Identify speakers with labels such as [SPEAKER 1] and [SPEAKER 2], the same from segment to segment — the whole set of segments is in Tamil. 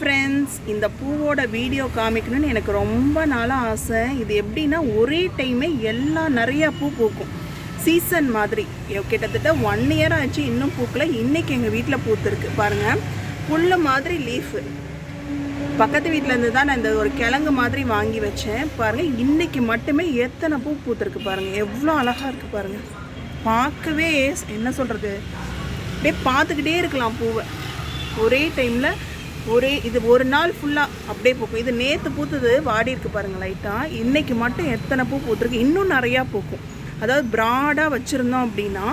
[SPEAKER 1] ஃப்ரெண்ட்ஸ் இந்த பூவோட வீடியோ காமிக்கணும்னு எனக்கு ரொம்ப நாளாக ஆசை. இது எப்படின்னா ஒரே டைமே எல்லா நிறையா பூ பூக்கும். சீசன் மாதிரி. கிட்டத்தட்ட ஒன் இயர் ஆச்சு இன்னும் பூக்கல. இன்றைக்கி எங்கள் வீட்டில் பூத்துருக்கு. பாருங்கள் புல்லு மாதிரி லீஃபு பக்கத்து வீட்டிலேருந்து தான் நான் இந்த ஒரு கிழங்கு மாதிரி வாங்கி வச்சேன். பாருங்கள் இன்றைக்கி மட்டுமே எத்தனை பூ பூத்துருக்கு பாருங்கள் எவ்வளோ அழகாக இருக்குது பாருங்கள் பார்க்கவே என்ன சொல்கிறது அப்படியே பார்த்துக்கிட்டே இருக்கலாம் பூவை. ஒரே டைமில் ஒரே இது ஒரு நாள் ஃபுல்லாக அப்படியே பூக்கும். இது நேற்று பூத்தது வாடி இருக்கு பாருங்கள் லைட்டாக இன்றைக்கி மட்டும் எத்தனை பூ பூத்துருக்கு? இன்னும் நிறையா பூக்கும். அதாவது ப்ராடாக வச்சுருந்தோம் அப்படின்னா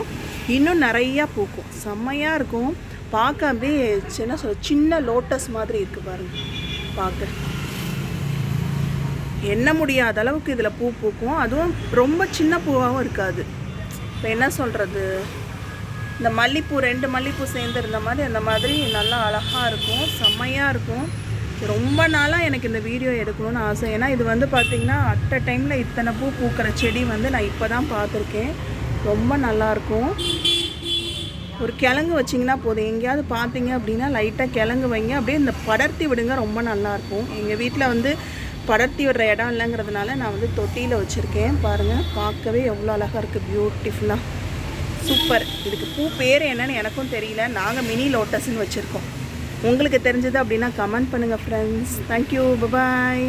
[SPEAKER 1] இன்னும் நிறையா பூக்கும். செம்மையாக இருக்கும். பார்க்க அப்படியே என்ன சொல்ல சின்ன லோட்டஸ் மாதிரி இருக்குது பாருங்கள் பார்க்க. எண்ண முடியாத அளவுக்கு இதில் பூ பூக்கும். அதுவும் ரொம்ப சின்ன பூவாகவும் இருக்காது. இப்போ என்ன சொல்கிறது இந்த மல்லிப்பூ ரெண்டு மல்லிப்பூ சேர்ந்துருந்த மாதிரி அந்த மாதிரி நல்லா அழகாக இருக்கும். செம்மையாக இருக்கும். ரொம்ப நாளாக எனக்கு இந்த வீடியோ எடுக்கணும்னு ஆசை. ஏன்னா இது வந்து பார்த்திங்கன்னா அட் டைமில் இத்தனை பூ பூக்கிற செடி வந்து நான் இப்போ தான் பார்த்துருக்கேன் ரொம்ப நல்லாயிருக்கும் ஒரு கிழங்கு வச்சிங்கன்னா போதும். எங்கேயாவது பார்த்தீங்க அப்படின்னா லைட்டாக கிழங்கு வைங்க. அப்படியே இந்த படர்த்தி விடுங்க ரொம்ப நல்லாயிருக்கும் எங்கள் வீட்டில் வந்து படர்த்தி விடுற இடம் இல்லைங்கிறதுனால நான் வந்து தொட்டியில் வச்சுருக்கேன். பாருங்கள் பார்க்கவே எவ்வளோ அழகாக இருக்குது பியூட்டிஃபுல்லாக சூப்பர். இதுக்கு பூ பேர் என்னன்னு எனக்கும் தெரியல. நாங்கள் மினி லோட்டஸ்ன்னு வச்சுருக்கோம். உங்களுக்கு தெரிஞ்சது அப்படின்னா கமெண்ட் பண்ணுங்கள் ஃப்ரெண்ட்ஸ் தேங்க்யூ பபாய்